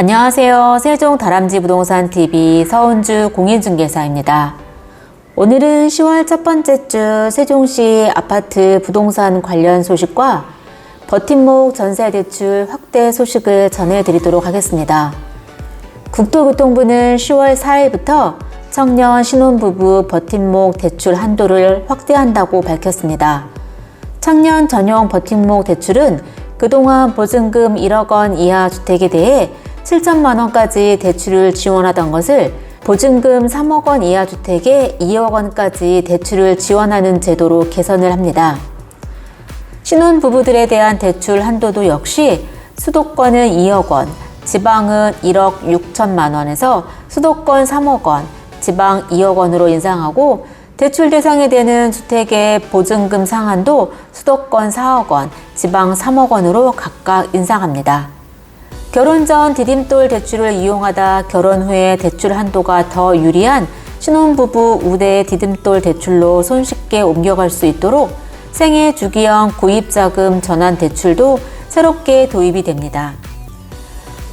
안녕하세요. 세종 다람쥐 부동산 TV 서은주 공인중개사입니다. 오늘은 10월 첫 번째 주 세종시 아파트 부동산 관련 소식과 버팀목 전세 대출 확대 소식을 전해드리도록 하겠습니다. 국토교통부는 10월 4일부터 청년 신혼부부 버팀목 대출 한도를 확대한다고 밝혔습니다. 청년 전용 버팀목 대출은 그동안 보증금 1억 원 이하 주택에 대해 7천만 원까지 대출을 지원하던 것을 보증금 3억 원 이하 주택에 2억 원까지 대출을 지원하는 제도로 개선을 합니다. 신혼 부부들에 대한 대출 한도도 역시 수도권은 2억 원, 지방은 1억 6천만 원에서 수도권 3억 원, 지방 2억 원으로 인상하고 대출 대상이 되는 주택의 보증금 상한도 수도권 4억 원, 지방 3억 원으로 각각 인상합니다. 결혼 전 디딤돌 대출을 이용하다 결혼 후에 대출 한도가 더 유리한 신혼부부 우대 디딤돌 대출로 손쉽게 옮겨갈 수 있도록 생애 주기형 구입자금 전환 대출도 새롭게 도입이 됩니다.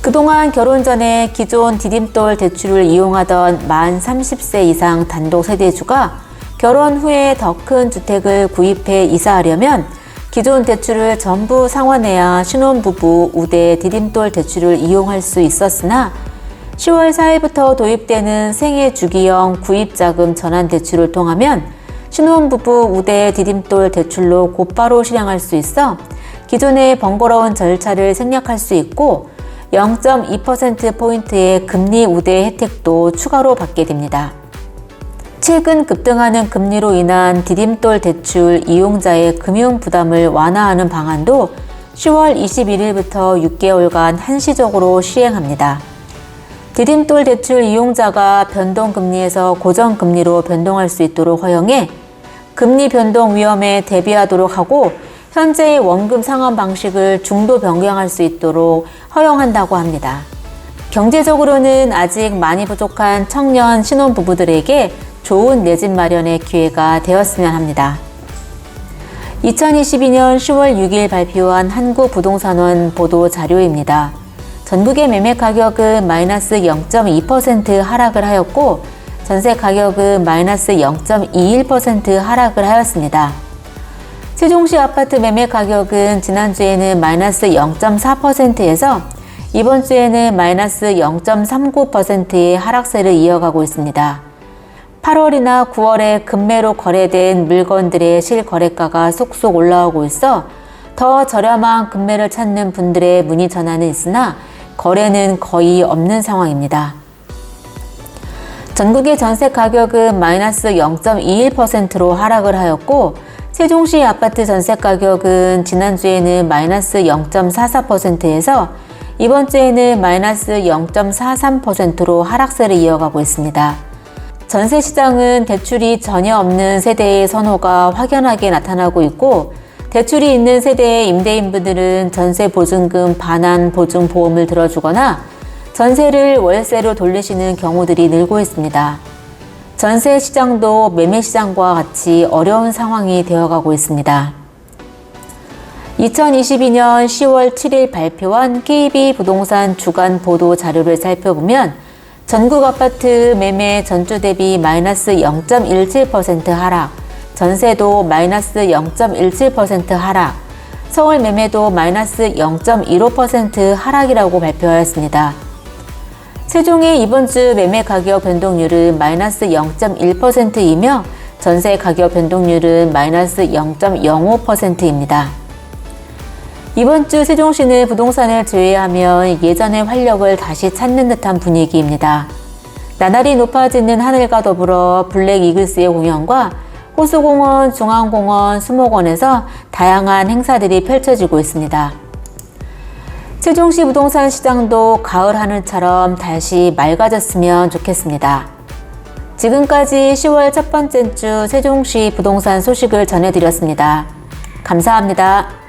그동안 결혼 전에 기존 디딤돌 대출을 이용하던 만 30세 이상 단독 세대주가 결혼 후에 더 큰 주택을 구입해 이사하려면 기존 대출을 전부 상환해야 신혼부부 우대 디딤돌 대출을 이용할 수 있었으나 10월 4일부터 도입되는 생애 주기형 구입자금 전환 대출을 통하면 신혼부부 우대 디딤돌 대출로 곧바로 실행할 수 있어 기존의 번거로운 절차를 생략할 수 있고 0.2%포인트의 금리 우대 혜택도 추가로 받게 됩니다. 최근 급등하는 금리로 인한 디딤돌 대출 이용자의 금융 부담을 완화하는 방안도 10월 21일부터 6개월간 한시적으로 시행합니다. 디딤돌 대출 이용자가 변동금리에서 고정금리로 변동할 수 있도록 허용해 금리 변동 위험에 대비하도록 하고 현재의 원금 상환 방식을 중도 변경할 수 있도록 허용한다고 합니다. 경제적으로는 아직 많이 부족한 청년 신혼부부들에게 좋은 내 집 마련의 기회가 되었으면 합니다. 2022년 10월 6일 발표한 한국부동산원 보도 자료입니다. 전국의 매매 가격은 마이너스 0.2% 하락을 하였고 전세 가격은 마이너스 0.21% 하락을 하였습니다. 세종시 아파트 매매 가격은 지난주에는 마이너스 0.4%에서 이번 주에는 마이너스 0.39%의 하락세를 이어가고 있습니다. 8월이나 9월에 금매로 거래된 물건들의 실거래가가 속속 올라오고 있어 더 저렴한 금매를 찾는 분들의 문의 전화는 있으나 거래는 거의 없는 상황입니다. 전국의 전세 가격은 마이너스 0.21%로 하락을 하였고 세종시 아파트 전세 가격은 지난주에는 마이너스 0.44%에서 이번 주에는 마이너스 0.43%로 하락세를 이어가고 있습니다. 전세 시장은 대출이 전혀 없는 세대의 선호가 확연하게 나타나고 있고 대출이 있는 세대의 임대인분들은 전세 보증금 반환 보증 보험을 들어주거나 전세를 월세로 돌리시는 경우들이 늘고 있습니다. 전세 시장도 매매 시장과 같이 어려운 상황이 되어가고 있습니다. 2022년 10월 7일 발표한 KB 부동산 주간 보도 자료를 살펴보면 전국 아파트 매매 전주 대비 마이너스 0.17% 하락, 전세도 마이너스 0.17% 하락, 서울 매매도 마이너스 0.15% 하락이라고 발표하였습니다. 세종의 이번 주 매매 가격 변동률은 마이너스 0.1%이며 전세 가격 변동률은 마이너스 0.05%입니다. 이번 주 세종시는 부동산을 제외하면 예전의 활력을 다시 찾는 듯한 분위기입니다. 나날이 높아지는 하늘과 더불어 블랙 이글스의 공연과 호수공원, 중앙공원, 수목원에서 다양한 행사들이 펼쳐지고 있습니다. 세종시 부동산 시장도 가을 하늘처럼 다시 맑아졌으면 좋겠습니다. 지금까지 10월 첫 번째 주 세종시 부동산 소식을 전해드렸습니다. 감사합니다.